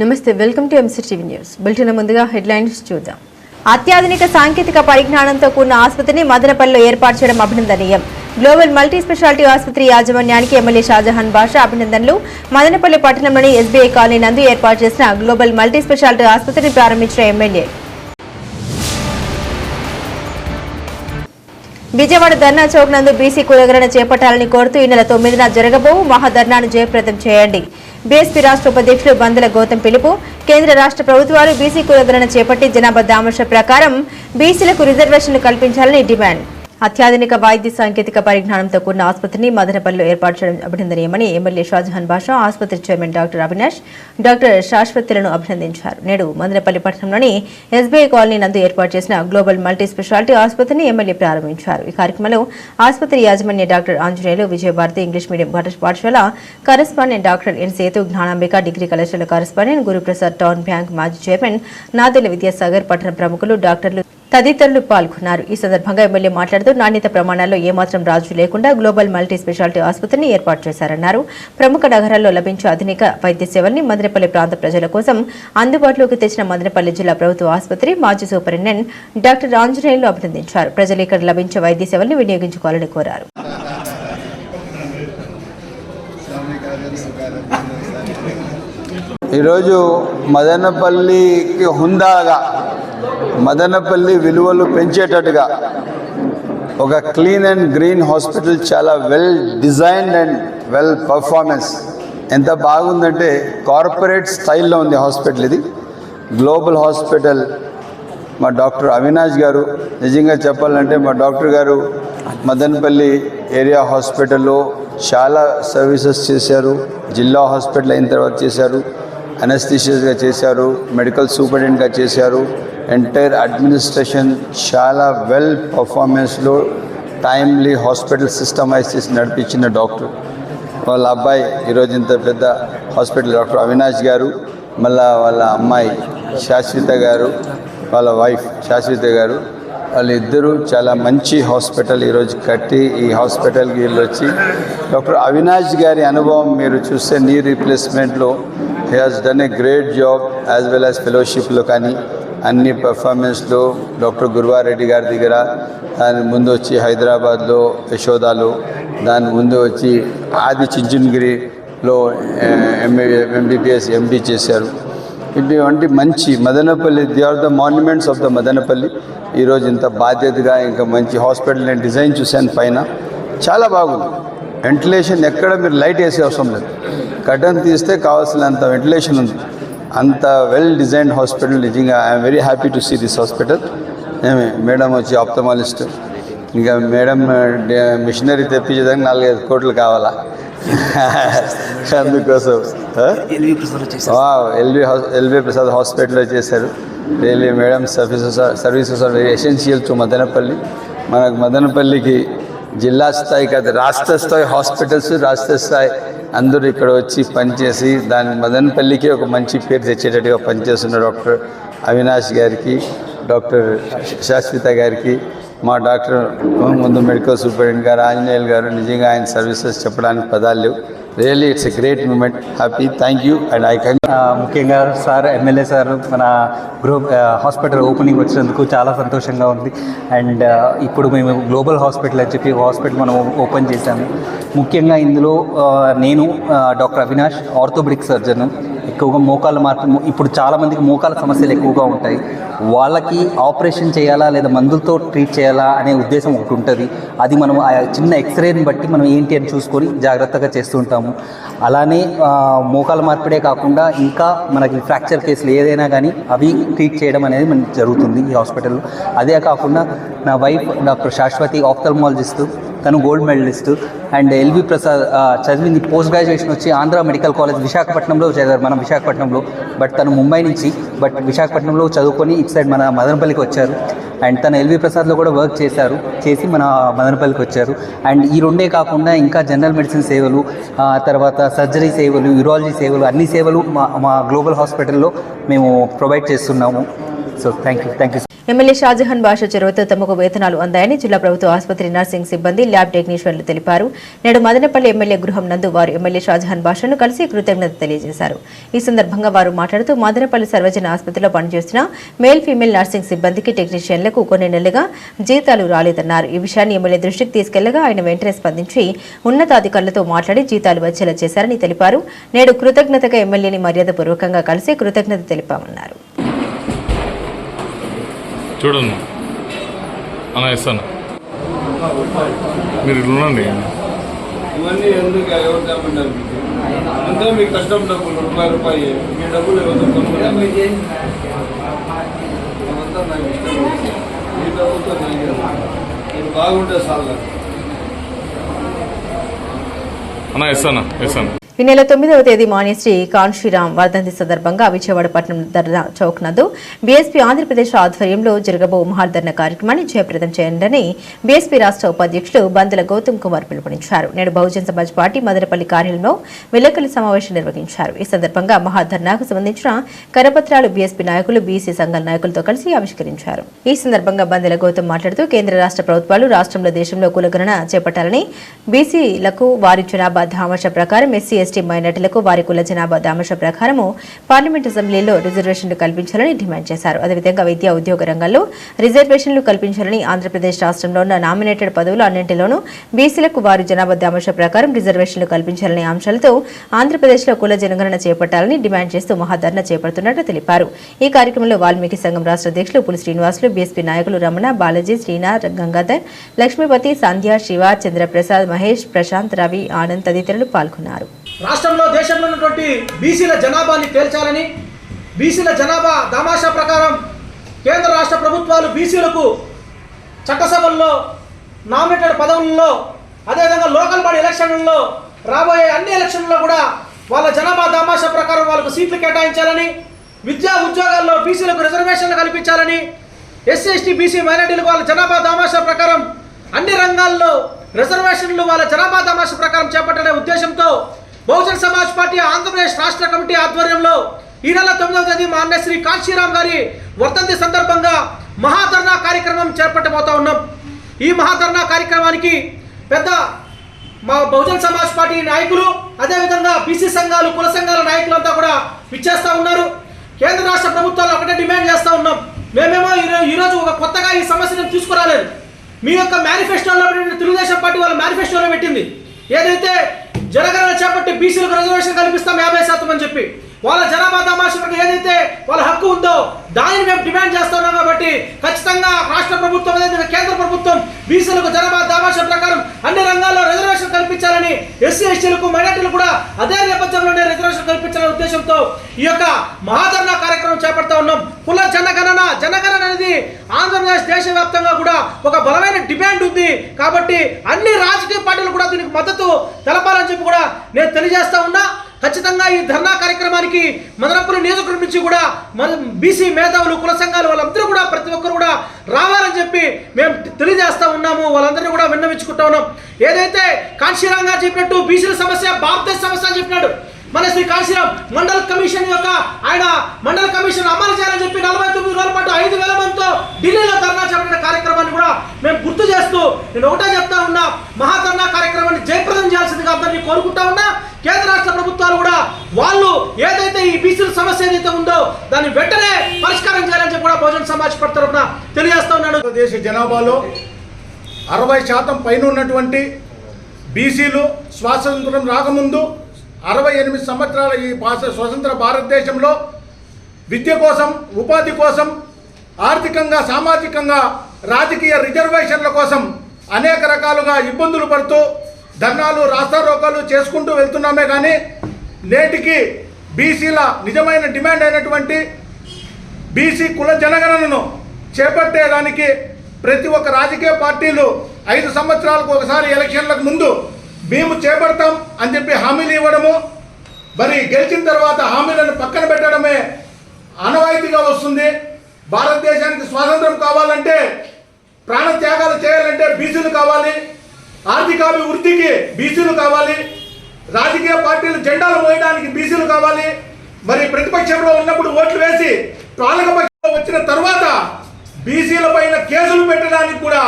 నమస్తే welcome to MC TV news bulletin ముందుగా headlines చూద్దాం. అత్యాధునిక సాంకేతిక పరిజ్ఞానంతో కూడిన ఆసుపత్రిని మదనపల్లిలో ఏర్పాటు చేయడం అభినందనీయం. గ్లోబల్ మల్టీ స్పెషాలిటీ ఆసుపత్రి యాజమాన్యానికి ఎమ్మెల్యే షాజహాన్ బాషా అభినందనలు. మదనపల్లి పట్టణంలోని ఎస్బీఐ కాలనీ నందు ఏర్పాటు చేసిన గ్లోబల్ మల్టీ స్పెషాలిటీ ఆసుపత్రిని ప్రారంభించిన ఎమ్మెల్యే విజయవాడ ధర్నా చౌక్ నందు బీసీ కులగరణ చేపట్టాలని కోరుతూ ఈ నెల తొమ్మిదిన జరగబో మహాధర్నాను జయప్రదం చేయండి. బీఎస్పీ రాష్ట్ర ఉపాధ్యక్షులు బందుల గౌతమ్ పిలుపు కేంద్ర రాష్ట్ర ప్రభుత్వాలు బీసీ కులగరణ చేపట్టి జనాభా దామర్శ ప్రకారం బీసీలకు రిజర్వేషన్లు కల్పించాలని డిమాండ్. అత్యాధునిక వైద్య సాంకేతిక పరిజ్ఞానంతో కూడిన ఆసుపత్రిని మదనపల్లిలో ఏర్పాటు చేయడం అభినందనీయమని ఎమ్మెల్యే షాజహాన్ బాషా ఆసుపత్రి చైర్మన్ డాక్టర్ అవినాష్ డాక్టర్ శాశ్వతులను అభినందించారు. నేడు మదనపల్లి పట్టణంలోని ఎస్బీఐ కాలనీ నందు ఏర్పాటు చేసిన గ్లోబల్ మల్టీ స్పెషాలిటీ ఆసుపత్రిని ఎమ్మెల్యే ప్రారంభించారు. ఈ కార్యక్రమంలో ఆసుపత్రి యాజమాన్య doctor Anjaneyulu Vijayabharati English medium పాఠశాల correspondent doctor N Sethu Jnanambika degree కళాశాల కరెస్పాండెంట్ గురుప్రసాద్ టౌన్ బ్యాంక్ మాజీ చైర్మన్ నాదెల విద్యాసాగర్ పట్టణ ప్రముఖులు డాక్టర్లు తదితరులు పాల్గొన్నారు. ఈ సందర్భంగా ఎమ్మెల్యే మాట్లాడుతూ నాణ్యత ప్రమాణాల్లో ఏమాత్రం రాజు లేకుండా గ్లోబల్ మల్టీ స్పెషాలిటీ ఆసుపత్రిని ఏర్పాటు చేశారన్నారు. ప్రముఖ నగరాల్లో లభించే ఆధునిక వైద్య సేవల్ని మదనపల్లి ప్రాంత ప్రజల కోసం అందుబాటులోకి తెచ్చిన మదనపల్లి జిల్లా ప్రభుత్వ ఆసుపత్రి మాజీ సూపరింటెండెంట్ డాక్టర్ ఆంజనేయులు అభినందించారు. ప్రజలు ఇక్కడ లభించే వైద్య సేవల్ని వినియోగించుకోవాలని కోరారు. ఈరోజు మదనపల్లికి హుందాగా మదనపల్లి విలువలు పెంచేటట్టుగా ఒక క్లీన్ అండ్ గ్రీన్ హాస్పిటల్ చాలా well designed and well performance ఎంత బాగుందంటే కార్పొరేట్ స్టైల్లో ఉంది హాస్పిటల్ ఇది. Global hospital. మా డాక్టర్ అవినాష్ గారు నిజంగా చెప్పాలంటే మా డాక్టర్ గారు మదనపల్లి ఏరియా హాస్పిటల్లో చాలా సర్వీసెస్ చేశారు జిల్లా హాస్పిటల్ అయిన తర్వాత చేశారు. అనస్థిషియస్గా చేశారు మెడికల్ సూపరింటెండెంట్గా చేశారు. ఎంటైర్ అడ్మినిస్ట్రేషన్ చాలా వెల్ పర్ఫార్మెన్స్లో టైమ్లీ హాస్పిటల్ సిస్టమైజ్ చేసి నడిపించిన డాక్టర్ వాళ్ళ అబ్బాయి ఈరోజు ఇంత పెద్ద హాస్పిటల్ డాక్టర్ అవినాష్ గారు మళ్ళా వాళ్ళ అమ్మాయి శాశ్వత గారు వాళ్ళ వైఫ్ శాశ్వత గారు వాళ్ళిద్దరూ చాలా మంచి హాస్పిటల్ ఈరోజు కట్టి ఈ హాస్పిటల్కి వీళ్ళు వచ్చి. డాక్టర్ అవినాష్ గారి అనుభవం మీరు చూస్తే knee రీప్లేస్మెంట్లో he has done a great job as well as ఫెలోషిప్లో కానీ అన్ని పెర్ఫార్మెన్స్లో డాక్టర్ గురువారెడ్డి గారి దగ్గర దాని ముందు వచ్చి హైదరాబాద్లో యశోదాలో దాని ముందు వచ్చి ఆది చించనగిరిలో ఎంబీ ఎంబీబీఎస్ ఎండి చేశారు. ఇటువంటి మంచి Madanapalle the are the monuments of the Madanapalle. ఈరోజు ఇంత బాధ్యతగా ఇంకా మంచి హాస్పిటల్ నేను డిజైన్ చూశాను పైన. చాలా బాగుంది. వెంటిలేషన్ ఎక్కడ మీరు లైట్ వేసే అవసరం లేదు. కటన్ తీస్తే కావాల్సినంత వెంటిలేషన్ ఉంది. అంత వెల్ డిజైన్డ్ హాస్పిటల్ నిజంగా I'm very happy to see this hospital ఏమి మేడం వచ్చి ఆప్తమాలిస్ట్ ఇంకా మేడం మిషనరీ తెప్పించేదానికి నాలుగైదు కోట్లు కావాలా? అందుకోసం ఎల్వి ఎల్వి ప్రసాద్ హాస్పిటల్లో చేశారు. Really madam services services are very essential to Madanapalle. మనకు మదనపల్లికి జిల్లా స్థాయి కాదు రాష్ట్ర స్థాయి హాస్పిటల్స్ రాష్ట్ర స్థాయి అందరూ ఇక్కడ వచ్చి పనిచేసి దాని మదనపల్లికి ఒక మంచి పేరు తెచ్చేటట్టుగా పనిచేస్తున్న డాక్టర్ అవినాష్ గారికి డాక్టర్ శాశ్వత గారికి మా డాక్టర్ ముందు మెడికల్ సూపరింటెండెంట్ గారు ఆంజనేయులు గారు నిజంగా ఆయన సర్వీసెస్ చెప్పడానికి పదాలు లేవు. Really it's a great moment happy thank you and I can ముఖ్యంగా సార్ ఎమ్మెల్యే సార్ మన గ్రూప్ హాస్పిటల్ ఓపెనింగ్ వచ్చినందుకు చాలా సంతోషంగా ఉంది. అండ్ ఇప్పుడు మేము గ్లోబల్ హాస్పిటల్ అని చెప్పి హాస్పిటల్ మనం ఓపెన్ చేశాము. ముఖ్యంగా ఇందులో నేను డాక్టర్ అవినాష్ ఆర్థోబిడిక్ సర్జన్ ఎక్కువగా మోకాళ్ళ మార్పు ఇప్పుడు చాలామందికి మోకాళ్ళ మోకాల సమస్యలు ఎక్కువగా ఉంటాయి. వాళ్ళకి ఆపరేషన్ చేయాలా లేదా మందులతో ట్రీట్ చేయాలా అనే ఉద్దేశం ఒకటి ఉంటుంది. అది మనం ఆ చిన్న ఎక్స్రేని బట్టి మనం ఏంటి అని చూసుకొని జాగ్రత్తగా చేస్తుంటాము అలానే ఆ, మోకాల మార్పిడే కాకుండా ఇంకా మనకి ఫ్రాక్చర్ కేసులు ఏదైనా కానీ అవి ట్రీట్ చేయడం అనేది మనకి జరుగుతుంది ఈ హాస్పిటల్లో. అదే కాకుండా నా వైఫ్ డాక్టర్ శాశ్వతి ఆఫ్థల్మాలజిస్ట్ తను gold medallist. And LV Prasad చదివింది పోస్ట్ గ్రాడ్యుయేషన్ వచ్చి ఆంధ్ర మెడికల్ కాలేజ్ విశాఖపట్నంలో చదివారు మనం విశాఖపట్నంలో. బట్ తను ముంబై నుంచి బట్ విశాఖపట్నంలో చదువుకొని ఇటు సైడ్ మన మదనపల్లికి వచ్చారు. అండ్ తను ఎల్వి ప్రసాద్లో కూడా వర్క్ చేశారు చేసి మన మదనపల్లికి వచ్చారు. అండ్ ఈ రెండే కాకుండా ఇంకా జనరల్ మెడిసిన్ సేవలు తర్వాత సర్జరీ సేవలు యూరాలజీ సేవలు అన్ని సేవలు మా మా గ్లోబల్ హాస్పిటల్లో మేము ప్రొవైడ్ చేస్తున్నాము. So thank you thank you MLA Shahjahan Basha చొరవతో తమకు వేతనాలు అందాయని జిల్లా ప్రభుత్వ ఆసుపత్రి నర్సింగ్ సిబ్బంది ల్యాబ్ టెక్నీషియన్లు తెలిపారు. నేడు మదనపల్లి ఎమ్మెల్యే గృహం నందు వారు ఎమ్మెల్యే షాజహాన్ బాషాను కలిసి కృతజ్ఞత తెలియజేశారు. ఈ సందర్భంగా వారు మాట్లాడుతూ మదనపల్లి సర్వజన ఆసుపత్రిలో పనిచేస్తున్న మేల్ ఫీమేల్ నర్సింగ్ సిబ్బందికి టెక్నీషియన్లకు కొన్ని నెలలుగా జీతాలు రాలేదన్నారు. ఈ విషయాన్ని ఎమ్మెల్యే దృష్టికి తీసుకెళ్ళగా ఆయన వెంటనే స్పందించి ఉన్నతాధికారులతో మాట్లాడి జీతాలు వచ్చేలా చేశారని తెలిపారు. నేడు కృతజ్ఞతగా ఎమ్మెల్యేని మర్యాదపూర్వకంగా కలిసి కృతజ్ఞత తెలిపామన్నారు. చూడండి. అన్న ఇస్తాను మీరు ఇల్లు ఉండండి. ఇవన్నీ ఎందుకు ఎవరు తేమంటారు మీకు? అంతా మీ కష్టం డబ్బులు రూపాయి రూపాయి. మీ డబ్బులు ఎవరు అదంతా నాకు ఇష్టం. మీ డబ్బులతో. మీరు బాగుంటే చాలు. అన్న ఇస్తాను ఇస్తాను ఈ నెల తొమ్మిదవ తేదీ మాన్యశ్రీ కాన్షీరామ్ వర్ధంతి సందర్భంగా విజయవాడ పట్టణం ధర్నా చౌక్ నందు బీఎస్పీ ఆంధ్రప్రదేశ్ ఆధ్వర్యంలో జరగబో మహాధర్ణ కార్యక్రమాన్ని జయప్రదం చేయండి బీఎస్పీ రాష్ట్ర ఉపాధ్యక్షులు బందల గౌతమ్ కుమార్ పిలుపునిచ్చారు. నేడు బహుజన్ సమాజ్ పార్టీ మదనపల్లి కార్యాలయంలో విలేకరుల సమావేశం నిర్వహించారు. ఈ సందర్భంగా మహాధర్నాకు సంబంధించిన కరపత్రాలు బీఎస్పీ నాయకులు బీసీ సంఘాల నాయకులతో కలిసి ఆవిష్కరించారు. ఈ సందర్భంగా బందెల గౌతమ్ మాట్లాడుతూ కేంద్ర రాష్ట్ర ప్రభుత్వాలు రాష్ట్రంలో దేశంలో కులగణన చేపట్టాలని బీసీలకు వారి జనాభా దామాష ప్రకారం ఎస్సీ ఎస్టీ మైనార్టీలకు వారి కుల జనాభా దామాష ప్రకారము పార్లమెంట్ అసెంబ్లీలో రిజర్వేషన్లు కల్పించాలని డిమాండ్ చేశారు. అదేవిధంగా విద్యా ఉద్యోగ రంగంలో రిజర్వేషన్లు కల్పించాలని ఆంధ్రప్రదేశ్ రాష్ట్రంలో ఉన్న నామినేటెడ్ పదవులు అన్నింటిలోనూ బీసీలకు వారి జనాభా దామాష ప్రకారం రిజర్వేషన్లు కల్పించాలనే అంశాలతో ఆంధ్రప్రదేశ్లో కుల జనగణన చేపట్టాలని డిమాండ్ చేస్తూ మహాధర్నా చేపడుతున్నట్లు తెలిపారు. ఈ కార్యక్రమంలో వాల్మీకి సంఘం రాష్ట్ర అధ్యక్షులు పులి శ్రీనివాసులు బీఎస్పీ నాయకులు రమణ బాలాజీ శ్రీనాథ్ గంగాధర్ లక్ష్మీపతి సంధ్య శివ చంద్రప్రసాద్ మహేష్ ప్రశాంత్ రవి ఆనంద్ తదితరులు పాల్గొన్నారు. రాష్ట్రంలో దేశంలో ఉన్నటువంటి బీసీల జనాభాని తేల్చాలని బీసీల జనాభా దామాషా ప్రకారం కేంద్ర రాష్ట్ర ప్రభుత్వాలు బీసీలకు చట్టసభల్లో నామినేటెడ్ పదవుల్లో అదేవిధంగా లోకల్ బాడీ ఎలక్షన్లలో రాబోయే అన్ని ఎలక్షన్లలో కూడా వాళ్ళ జనాభా దామాషా ప్రకారం వాళ్ళకు సీట్లు కేటాయించాలని విద్యా ఉద్యోగాల్లో బీసీలకు రిజర్వేషన్లు కల్పించాలని ఎస్సీ ఎస్టీ బీసీ మైనార్టీలకు వాళ్ళ జనాభా దామాషా ప్రకారం అన్ని రంగాల్లో రిజర్వేషన్లు వాళ్ళ జనాభా దామాషా ప్రకారం చేపట్టడే ఉద్దేశంతో బహుజన్ సమాజ్ పార్టీ ఆంధ్రప్రదేశ్ రాష్ట్ర కమిటీ ఆధ్వర్యంలో ఈ నెల తొమ్మిదవ తేదీ మా అన్న శ్రీ కాశీరామ్ గారి వర్ధంతి సందర్భంగా మహాధర్నా కార్యక్రమం చేపట్టబోతా ఉన్నాం. ఈ మహాధర్నా కార్యక్రమానికి పెద్ద మా బహుజన్ సమాజ్ పార్టీ నాయకులు అదేవిధంగా బీసీ సంఘాలు కుల సంఘాల నాయకులంతా కూడా విచ్చేస్తూ ఉన్నారు. కేంద్ర రాష్ట్ర ప్రభుత్వాలు ఒకటే డిమాండ్ చేస్తూ ఉన్నాం. మేమేమో ఈరో- ఈరోజు ఒక కొత్తగా ఈ సమస్యను తీసుకురాలేదు. మీ యొక్క మేనిఫెస్టోలో తెలుగుదేశం పార్టీ వాళ్ళ మేనిఫెస్టోలో పెట్టింది. ఏదైతే జనగణన చేపట్టి బీసీలకు రిజర్వేషన్ కల్పిస్తాం యాభై శాతం అని చెప్పి. వాళ్ళ జనాభా తమాషకు ఏదైతే వాళ్ళ హక్కు ఉందో దానిని మేము డిమాండ్ చేస్తున్నాం కాబట్టి ఖచ్చితంగా రాష్ట్ర ప్రభుత్వం అనేది కేంద్ర ప్రభుత్వం బీసీలకు జనాభా దామాష ప్రకారం అన్ని రంగాల్లో రిజర్వేషన్ కల్పించాలని ఎస్సీ ఎస్టీలకు మైనార్టీలు కూడా అదే నేపథ్యంలోనే రిజర్వేషన్ కల్పించాలనే ఉద్దేశంతో ఈ యొక్క మహాధరణ కార్యక్రమం చేపడతా ఉన్నాం. కుల జనగణన జనగణన అనేది ఆంధ్రప్రదేశ్ దేశవ్యాప్తంగా కూడా ఒక బలమైన డిమాండ్ ఉంది కాబట్టి అన్ని రాజకీయ పార్టీలు కూడా దీనికి మద్దతు తెలపాలని చెప్పి కూడా నేను తెలియజేస్తా ఉన్నా. ఖచ్చితంగా ఈ ధర్నా కార్యక్రమానికి మదనపురం నియోజకవర్గం నుంచి కూడా మన బీసీ మేధావులు కుల సంఘాలు వాళ్ళందరూ కూడా ప్రతి ఒక్కరు కూడా రావాలని చెప్పి మేము తెలియజేస్తా ఉన్నాము. వాళ్ళందరినీ కూడా విన్నవించుకుంటా ఉన్నాం. ఏదైతే కాంశీరామ్ చెప్పినట్టు బీసీల సమస్య భారతదేశ సమస్య అని చెప్పినాడు మన శ్రీ కాశీరామ్ మండల కమిషన్ యొక్క ఆయన మండల కమిషన్ అమలు చేయాలని చెప్పి నలభై తొమ్మిది రోజుల పాటు ఐదు వేల మందితో ఢిల్లీలో ధర్నా చేపట్టిన కార్యక్రమాన్ని కూడా మేము గుర్తు చేస్తూ నేను ఒకటే చెప్తా ఉన్నా మహాధర్నా కార్యక్రమాన్ని జయప్రదం చేయాల్సిందిగా అందరినీ కోరుకుంటా ఉన్నా కేంద్ర రాష్ట్ర ప్రభుత్వాలు కూడా వాళ్ళు ఏదైతే ఈ బీసీల సమస్య ఏదైతే ఉందో దాన్ని వెంటనే పరిష్కారం చేయాలని చెప్పి కూడా బహుజన సమాజ్ పార్టీ తరఫున తెలియజేస్తా ఉన్నాను దేశ జనాభాలో అరవై శాతం పైన ఉన్నటువంటి బీసీలు స్వాతంత్రం రాకముందు అరవై ఎనిమిది సంవత్సరాల ఈ భాష స్వతంత్ర భారతదేశంలో విద్య కోసం ఉపాధి కోసం ఆర్థికంగా సామాజికంగా రాజకీయ రిజర్వేషన్ల కోసం అనేక రకాలుగా ఇబ్బందులు పడుతూ ధర్నాలు రాస్తారోకాలు చేసుకుంటూ వెళ్తున్నామే కానీ నేటికి బీసీల నిజమైన డిమాండ్ అయినటువంటి బీసీ కుల జనగణనను చేపట్టేదానికి ప్రతి ఒక్క రాజకీయ పార్టీలు ఐదు సంవత్సరాలకు ఒకసారి ఎలక్షన్లకు ముందు మేము చేపడతాం అని చెప్పి హామీలు ఇవ్వడము. మరి గెలిచిన తర్వాత హామీలను పక్కన పెట్టడమే అనవాయితీగా వస్తుంది. భారతదేశానికి స్వాతంత్రం కావాలంటే ప్రాణ త్యాగాలు చేయాలంటే బీసీలు కావాలి. ఆర్థికాభివృద్ధికి బీసీలు కావాలి. రాజకీయ పార్టీలు జెండాలు మోయడానికి బీసీలు కావాలి. మరి ప్రతిపక్షంలో ఉన్నప్పుడు ఓట్లు వేసి పాలకపక్షంలో వచ్చిన తర్వాత బీసీల పైన కేసులు పెట్టడానికి కూడా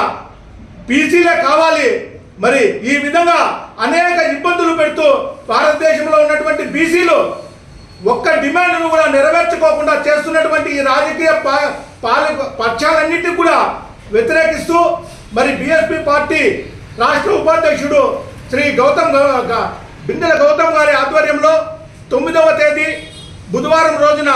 బీసీలే కావాలి. మరి ఈ విధంగా అనేక ఇబ్బందులు పెడుతూ భారతదేశంలో ఉన్నటువంటి బీసీలు ఒక్క డిమాండ్ను కూడా నెరవేర్చుకోకుండా చేస్తున్నటువంటి ఈ రాజకీయ పా- పాల పక్షాలన్నింటినీ కూడా వ్యతిరేకిస్తూ మరి బీఎస్పీ పార్టీ రాష్ట్ర ఉపాధ్యక్షుడు శ్రీ గౌతమ్ బిందెల గౌతమ్ గారి ఆధ్వర్యంలో తొమ్మిదవ తేదీ బుధవారం రోజున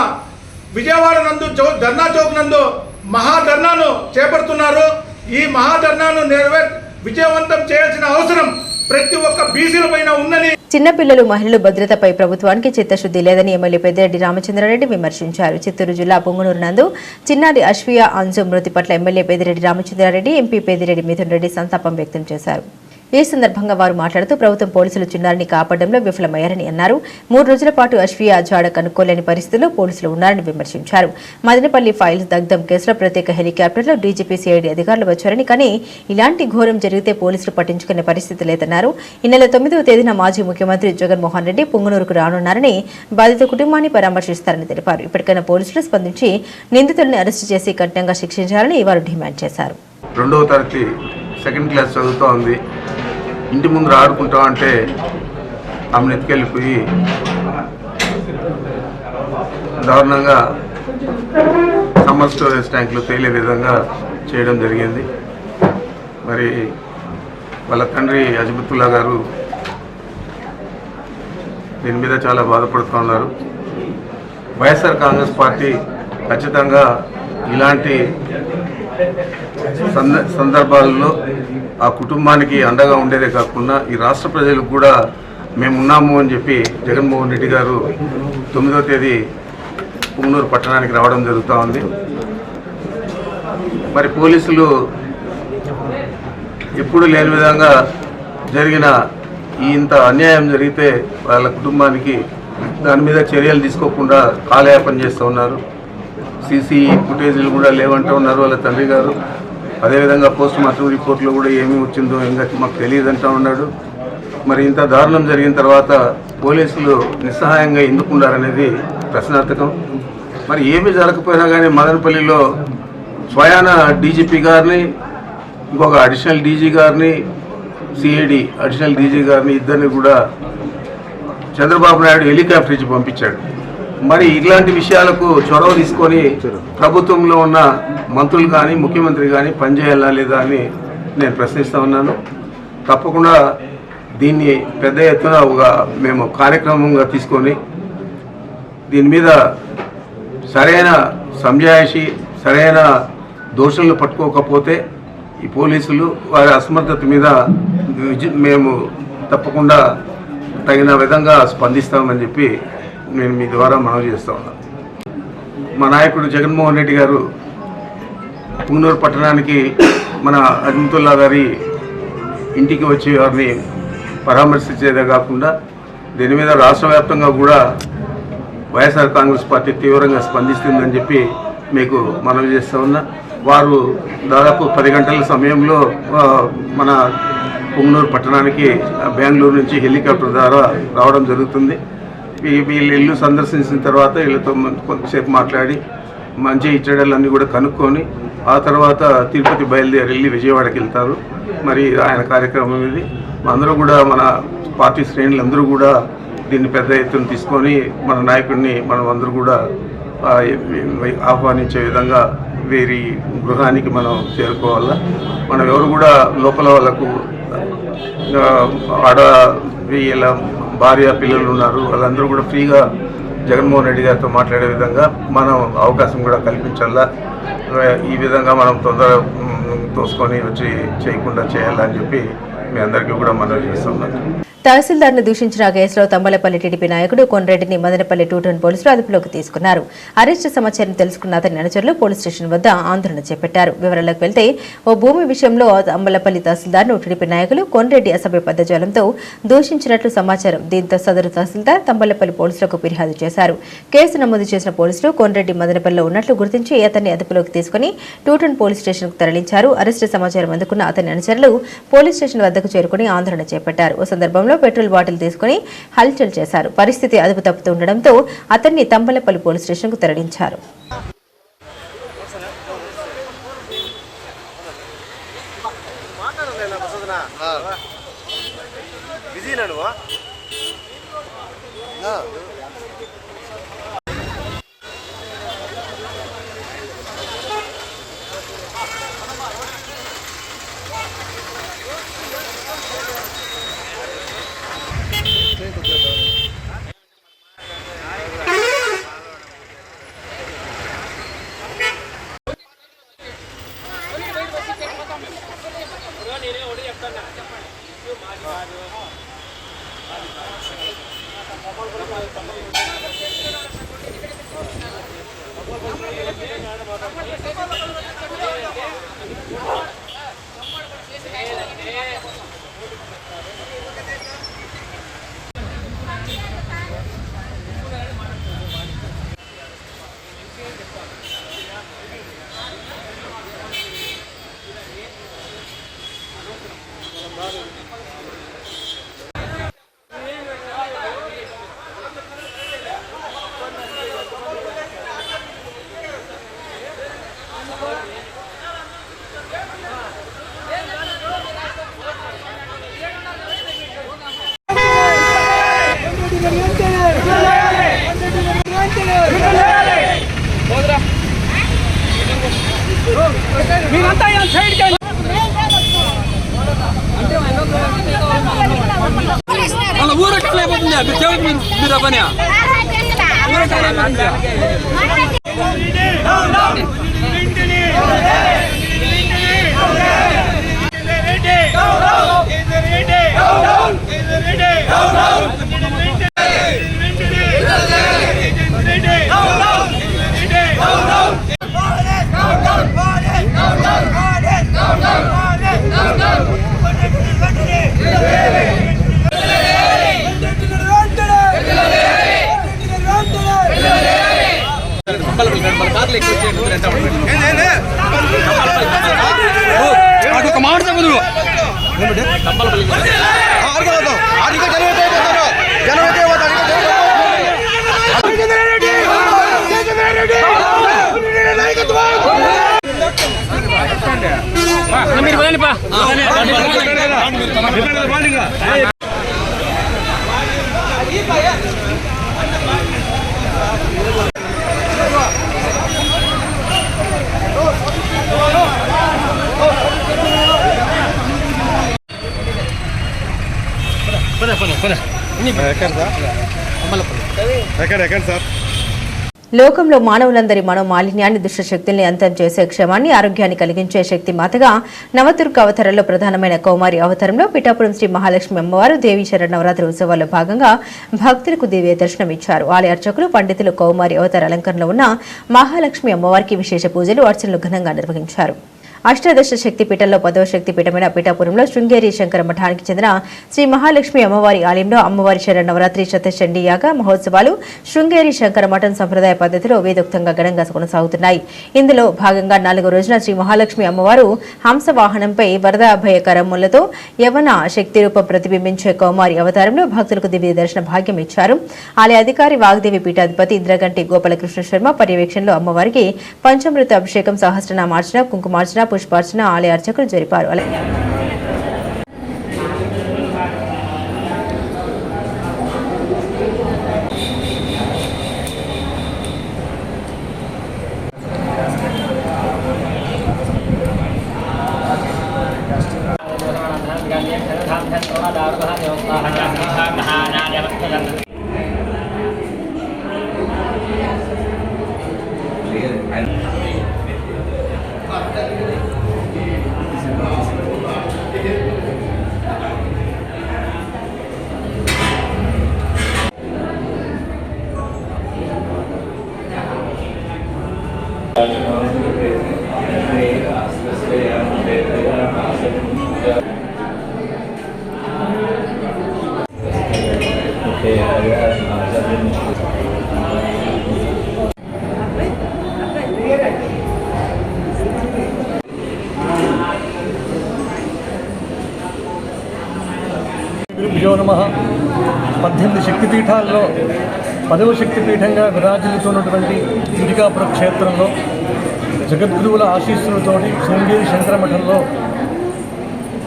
విజయవాడ నందు చౌ ధర్నా చౌక్ నందు మహాధర్నాను చేపడుతున్నారు. ఈ మహాధర్నాను నెరవేర్ విజయవంతం చేయాల్సిన అవసరం ప్రతి ఒక్క బీసీల పైన ఉందని చిన్నపిల్లలు మహిళలు భద్రతపై ప్రభుత్వానికి చిత్తశుద్ధి లేదని ఎమ్మెల్యే పెద్దిరెడ్డి రామచంద్రారెడ్డి విమర్శించారు. చిత్తూరు జిల్లా పొంగునూరు నందు చిన్నారి అశ్వియా అంజు మృతి పట్ల ఎమ్మెల్యే పెద్దిరెడ్డి రామచంద్రారెడ్డి ఎంపీ పెద్దిరెడ్డి మిథున్ రెడ్డి సంతాపం వ్యక్తం చేశారు. ఈ సందర్భంగా వారు మాట్లాడుతూ ప్రభుత్వం పోలీసులు చిన్నారిని కాపాడంలో విఫలమయ్యారని అన్నారు. మూడు రోజుల పాటు అశ్వియా అజాడ కనుక్కోలేని పరిస్థితుల్లో పోలీసులు ఉన్నారని విమర్శించారు. మదనపల్లి ఫైల్స్ దగ్ధం కేసులో ప్రత్యేక హెలికాప్టర్లో డీజీపీ సిఐడి అధికారులు వచ్చారని కానీ ఇలాంటి ఘోరం జరిగితే పోలీసులు పట్టించుకునే పరిస్థితి లేదన్నారు. ఈ నెల తొమ్మిదవ తేదీన మాజీ ముఖ్యమంత్రి జగన్మోహన్ రెడ్డి పుంగనూరుకు రానున్నారని బాధిత కుటుంబాన్ని పరామర్శిస్తారని తెలిపారు. ఇప్పటికైనా పోలీసులు స్పందించి నిందితులను అరెస్టు చేసి కఠినంగా శిక్షించాలని వారు డిమాండ్ చేశారు. రెండవ తరగతి సెకండ్ క్లాస్ చదువుతూ ఉంది ఇంటి ముందు ఆడుకుంటాం అంటే ఆమెను ఎత్తుకెళ్ళిపోయి దారుణంగా సమ్మర్ స్టోరేజ్ ట్యాంకులు తేలే విధంగా చేయడం జరిగింది. మరి వాళ్ళ తండ్రి అజిబుతుల్లా గారు దీని మీద చాలా బాధపడుతూ ఉన్నారు. వైఎస్ఆర్ కాంగ్రెస్ పార్టీ ఖచ్చితంగా ఇలాంటి సందర్భాల్లో ఆ కుటుంబానికి అండగా ఉండేదే కాకుండా ఈ రాష్ట్ర ప్రజలకు కూడా మేము ఉన్నాము అని చెప్పి జగన్మోహన్ రెడ్డి గారు తొమ్మిదవ తేదీ పుంగనూరు పట్టణానికి రావడం జరుగుతూ ఉంది. మరి పోలీసులు ఎప్పుడు లేని విధంగా జరిగిన ఈ ఇంత అన్యాయం జరిగితే వాళ్ళ కుటుంబానికి దాని మీద చర్యలు తీసుకోకుండా కాలయాపన చేస్తూ ఉన్నారు. సీసీ ఫుటేజీలు కూడా లేవంటూ ఉన్నారు వాళ్ళ తండ్రి గారు. అదేవిధంగా పోస్ట్ మార్టం రిపోర్ట్లో కూడా ఏమి వచ్చిందో ఇంకా మాకు తెలియదు అంటూ ఉన్నాడు. మరి ఇంత దారుణం జరిగిన తర్వాత పోలీసులు నిస్సహాయంగా ఎందుకున్నారనేది ప్రశ్నార్థకం. మరి ఏమీ జరగకపోయినా కానీ మదనపల్లిలో స్వయాన డీజీపీ గారిని ఇంకొక అడిషనల్ డీజీ గారిని సిఐడి అడిషనల్ డీజీ గారిని ఇద్దరిని కూడా చంద్రబాబు నాయుడు హెలికాప్టర్ ఇచ్చి పంపించాడు. మరి ఇట్లాంటి విషయాలకు చొరవ తీసుకొని ప్రభుత్వంలో ఉన్న మంత్రులు కానీ ముఖ్యమంత్రి కానీ పనిచేయాలా లేదా అని నేను ప్రశ్నిస్తా ఉన్నాను. తప్పకుండా దీన్ని పెద్ద ఎత్తున ఒక మేము కార్యక్రమంగా తీసుకొని దీని మీద సరైన సంజాయిషి సరైన దోషులను పట్టుకోకపోతే ఈ పోలీసులు వారి అసమర్థత మీద మేము తప్పకుండా తగిన విధంగా స్పందిస్తామని చెప్పి నేను మీ ద్వారా మనవి చేస్తా ఉన్నాను మా నాయకుడు జగన్మోహన్ రెడ్డి గారు పుంగనూరు పట్టణానికి మన అజిమతుల్లా గారి ఇంటికి వచ్చి వారిని పరామర్శించేదే కాకుండా దీని మీద రాష్ట్ర వ్యాప్తంగా కూడా వైఎస్ఆర్ కాంగ్రెస్ పార్టీ తీవ్రంగా స్పందిస్తుందని చెప్పి మీకు మనవి చేస్తా ఉన్నా. వారు దాదాపు పది గంటల సమయంలో మన పుంగనూరు పట్టణానికి బెంగళూరు నుంచి హెలికాప్టర్ ద్వారా రావడం జరుగుతుంది. వీ- వీళ్ళ ఇల్లు సందర్శించిన తర్వాత వీళ్ళతో కొంతసేపు మాట్లాడి మంచి ఇచ్చడలన్నీ కూడా కనుక్కొని ఆ తర్వాత తిరుపతి బయలుదేరి వెళ్ళి విజయవాడకి వెళ్తారు. మరి ఆయన కార్యక్రమం ఇది. అందరూ కూడా మన పార్టీ శ్రేణులందరూ కూడా దీన్ని పెద్ద ఎత్తున తీసుకొని మన నాయకుడిని మనం అందరూ కూడా ఆహ్వానించే విధంగా వీరి గృహానికి మనం చేరుకోవాలా. మనం ఎవరు కూడా లోపల వాళ్ళకు ఆడ వీళ్ళ భార్య పిల్లలు ఉన్నారు వాళ్ళందరూ కూడా ఫ్రీగా జగన్మోహన్ రెడ్డి గారితో మాట్లాడే విధంగా మనం అవకాశం కూడా కల్పించాలా? ఈ విధంగా మనం తొందర తోసుకొని వచ్చి చేయకుండా చేయాలని చెప్పి మీ అందరికీ కూడా మనవి చేస్తున్నాను తహసీల్దార్ను దూషించిన కేసులో తంబలపల్లి టీడీపీ నాయకుడు కొన్రెడ్డిని మదనపల్లి టూటన్ పోలీసులు అదుపులోకి తీసుకున్నారు. అరెస్టు సమాచారం తెలుసుకున్న అతని అనుచరులు పోలీస్ స్టేషన్ వద్ద ఆందోళన చేపట్టారు. వివరాలకు వెళ్తే ఓ భూమి విషయంలో తంబలపల్లి తహసీల్దార్ను టీడీపీ నాయకులు కొన్రెడ్డి అసభ్య పదజాలంతో దూషించినట్లు సమాచారం దీంతో సదరు తహసీల్దార్ తంబలపల్లి పోలీసులకు ఫిర్యాదు చేశారు. కేసు నమోదు చేసిన పోలీసులు కొన్రెడ్డి మదనపల్లిలో ఉన్నట్లు గుర్తించి అతన్ని అదుపులోకి తీసుకుని టూటన్ పోలీస్ స్టేషన్కు తరలించారు. అరెస్టు సమాచారం అందుకున్న అతని అనుచరులు పోలీస్ స్టేషన్ వద్దకు చేరుకుని ఆందోళన చేపట్టారు. ఓ సందర్భంలో చేతిలో పెట్రోల్ బాటిల్ తీసుకుని హల్చల్ చేశారు. పరిస్థితి అదుపు తప్పుతుండటంతో అతన్ని తంబలపల్లి పోలీస్ స్టేషన్కు తరలించారు. బిజీనా సైడ్ కండి వాళ్ళ ఊరెక్కలేకపోతుందా మీరు చెవికి పని కంపల్ రెండు మన కార్లు ఎక్కువ చేయండి ఎంత ఉంటుంది ఒక మాట చెబుదు కంపల్ మీరు వెళ్ళండి పా మీరు Espera, espera, espera. Vení, espera. లోకంలో మానవులందరి మనోమాలిన్యాన్ని దుష్టశక్తుల్ని అంతం చేసే క్షమాన్ని ఆరోగ్యాన్ని కలిగించే శక్తి మాతగా నవదుర్గ అవతారంలో ప్రధానమైన కౌమారి అవతారంలో పిఠాపురం శ్రీ మహాలక్ష్మి అమ్మవారు దేవీ నవరాత్రి ఉత్సవాల్లో భాగంగా భక్తులకు దివ్య దర్శనమిచ్చారు ఆలయ అర్చకులు పండితులు కౌమారి అవతార అలంకరణలో ఉన్న మహాలక్ష్మి అమ్మవారికి విశేష పూజలు అర్చనలు ఘనంగా నిర్వహించారు. అష్టాదశ శక్తి పీఠంలో పదవ శక్తిపీఠమైన పీఠాపురంలో శృంగేరి శంకర మఠానికి చెందిన శ్రీ మహాలక్ష్మి అమ్మవారి ఆలయంలో అమ్మవారి శరణ నవరాత్రి శతచండీ యాగ మహోత్సవాలు శృంగేరి శంకర మఠం సంప్రదాయ పద్ధతిలో వేదోక్తంగా ఘనంగా కొనసాగుతున్నాయి. ఇందులో భాగంగా నాలుగో రోజున శ్రీ మహాలక్ష్మి అమ్మవారు హంస వాహనంపై అభయ కరములతో యవన శక్తి రూపం ప్రతిబింబించే కౌమారి అవతారంలో భక్తులకు దివ్య దర్శన భాగ్యం ఇచ్చారు. ఆలయ అధికారి వాగ్దేవి పీఠాధిపతి ఇంద్రగంటి గోపాలకృష్ణ శర్మ పర్యవేక్షణలో అమ్మవారికి పంచమృత అభిషేకం సహస్రనామార్చన కుంకుమార్చన పుష్పార్చన ఆలయ అర్చకులు జరిపారు అలాగే పీఠాల్లో పదవ పదవ శక్తిపీఠంగా విరాజిల్లుతున్నటువంటి ఇదికాపుర క్షేత్రంలో జగద్గురువుల ఆశీస్సులతోటి శృంగేరి శంకరమఠంలో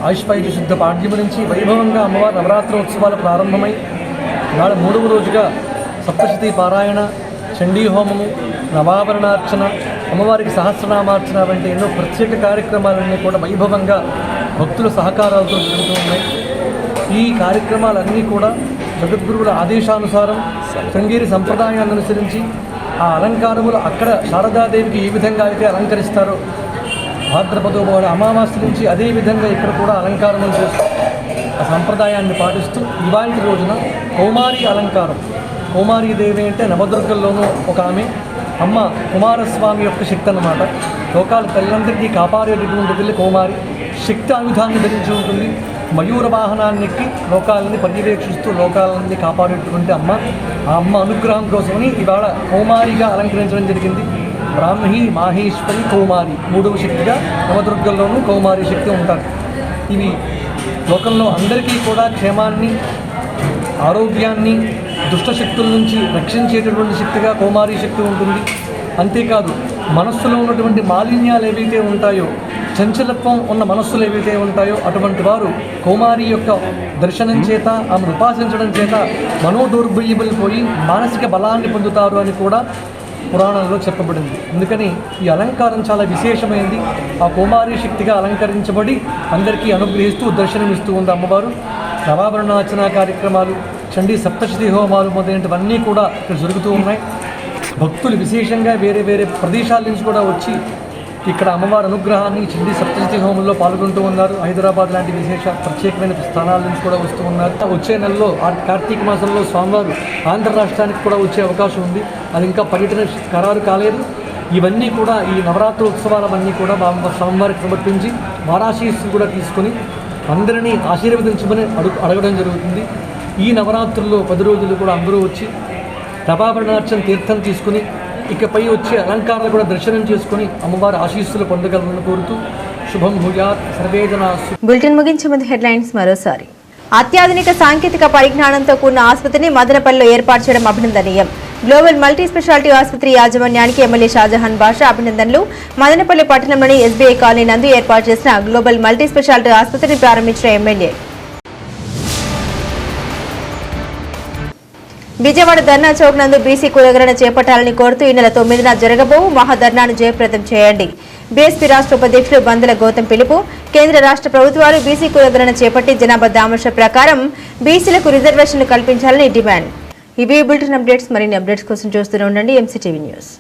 మఠంలో శుద్ధ పాఠ్యము నుంచి వైభవంగా అమ్మవారి నవరాత్రోత్సవాలు ప్రారంభమై నాడు మూడవ రోజుగా సప్తశతి పారాయణ చండీ హోమము నవాభరణార్చన అమ్మవారికి సహస్రనామార్చన వంటి ఎన్నో ప్రత్యేక కార్యక్రమాలన్నీ కూడా వైభవంగా భక్తుల సహకారాలతో జరుగుతూ ఉన్నాయి. ఈ కార్యక్రమాలన్నీ కూడా జగద్గురువుల ఆదేశానుసారం శృంగేరి సంప్రదాయాన్ని అనుసరించి ఆ అలంకారములు అక్కడ శారదాదేవికి ఏ విధంగా అయితే అలంకరిస్తారో భాద్రపదో బహుళ అమావాస్య నుంచి అదే విధంగా ఇక్కడ కూడా అలంకారములు చేస్తూ ఆ సంప్రదాయాన్ని పాటిస్తూ ఇవాళ రోజున కౌమారి అలంకారం. కౌమారీ దేవి అంటే నవదుర్గల్లోనూ ఒక ఆమె అమ్మ కుమారస్వామి యొక్క శక్తి అన్నమాట. లోకాల తల్లిదండ్రులకి కాపాడేటటువంటి తల్లి కౌమారి శక్తి ఆయుధాన్ని ధరించి ఉంటుంది. మయూర వాహనానికి లోకాలని పర్యవేక్షిస్తూ లోకాలని కాపాడేటువంటి అమ్మ. ఆ అమ్మ అనుగ్రహం కోసమని ఇవాళ కౌమారిగా అలంకరించడం జరిగింది. బ్రాహ్మి మాహేశ్వరి కౌమారి మూడవ శక్తిగా నవదుర్గల్లోనూ కౌమారి శక్తి ఉంటారు. ఇవి లోకంలో అందరికీ కూడా క్షేమాన్ని ఆరోగ్యాన్ని దుష్టశక్తుల నుంచి రక్షించేటటువంటి శక్తిగా కౌమారి శక్తి ఉంటుంది. అంతేకాదు మనస్సులో ఉన్నటువంటి మాలిన్యాలు ఏవైతే ఉంటాయో చంచలత్వం ఉన్న మనస్సులు ఏవైతే ఉంటాయో అటువంటి వారు కుమారి యొక్క దర్శనం చేత ఆమెను ఉపాసించడం చేత మనోదౌర్బల్యములు పోయి మానసిక బలాన్ని పొందుతారు అని కూడా పురాణంలో చెప్పబడింది. అందుకని ఈ అలంకారం చాలా విశేషమైంది. ఆ కుమారి శక్తిగా అలంకరించబడి అందరికీ అనుగ్రహిస్తూ దర్శనమిస్తూ ఉంది అమ్మవారు. నవాభరణార్చన కార్యక్రమాలు చండీ సప్తశతి హోమాలు మొదలైనవన్నీ కూడా ఇక్కడ జరుగుతూ ఉన్నాయి. భక్తులు విశేషంగా వేరే వేరే ప్రదేశాల నుంచి కూడా వచ్చి ఇక్కడ అమ్మవారి అనుగ్రహాన్ని చండీ సప్తశతి హోమంలో పాల్గొంటూ ఉన్నారు. హైదరాబాద్ లాంటి విశేష ప్రత్యేకమైన స్థానాల నుంచి కూడా వస్తూ ఉన్నారు. వచ్చే నెలలో కార్తీక మాసంలో స్వామివారు ఆంధ్ర రాష్ట్రానికి కూడా వచ్చే అవకాశం ఉంది. అది ఇంకా పర్యటన ఖరారు కాలేదు. ఇవన్నీ కూడా ఈ నవరాత్రోత్సవాలవన్నీ కూడా మా స్వామివారికి సమర్పించి వారాశీస్సు కూడా తీసుకొని అందరినీ ఆశీర్వదించమని అడుగు అడగడం జరుగుతుంది. ఈ నవరాత్రుల్లో పది రోజులు కూడా అందరూ వచ్చి నవాభరణార్చన తీర్థం తీసుకుని ఇకపై వచ్చే అలంకారాలు కూడా దర్శనం చేసుకుని అమ్మవారి ఆశీస్సులు పొందగలను కోరుతూ శుభం భూయాత్. సర్వేదనా బులెటిన్ ముగించే ముందు హెడ్లైన్స్ మరోసారి. అత్యాధునిక సాంకేతిక పరిజ్ఞానంతో కూడిన ఆసుపత్రిని మదనపల్లిలో ఏర్పాటు చేయడం అభినందనీయం. గ్లోబల్ మల్టీ స్పెషాలిటీ ఆసుపత్రి యాజమాన్యానికి ఎమ్మెల్యే షాజహాన్ బాషా అభినందనలు. మదనపల్లి పట్టణంలోని ఎస్బీఐ కాలనీ నందు ఏర్పాటు చేసిన గ్లోబల్ మల్టీ స్పెషాలిటీ ఆసుపత్రిని ప్రారంభించిన ఎమ్మెల్యే విజయవాడ ధర్నా చౌక్ నందు బీసీ కులగరణ చేపట్టాలని కోరుతూ ఈ నెల తొమ్మిదిన జరగబోవు మహాధర్నాను జయప్రదం చేయండి. బీఎస్పీ రాష్ట్ర ఉపాధ్యక్షులు బందల గౌతమ్ పిలుపు కేంద్ర రాష్ట్ర ప్రభుత్వాలు బీసీ కులగరణ చేపట్టి జనాభా దామర్శ ప్రకారం బీసీలకు రిజర్వేషన్లు కల్పించాలని డిమాండ్. ఇవి బులెటిన్ అప్డేట్స్ మరిన్ని అప్డేట్స్ కోసం చూస్తూనే ఉండండి. MCTV news.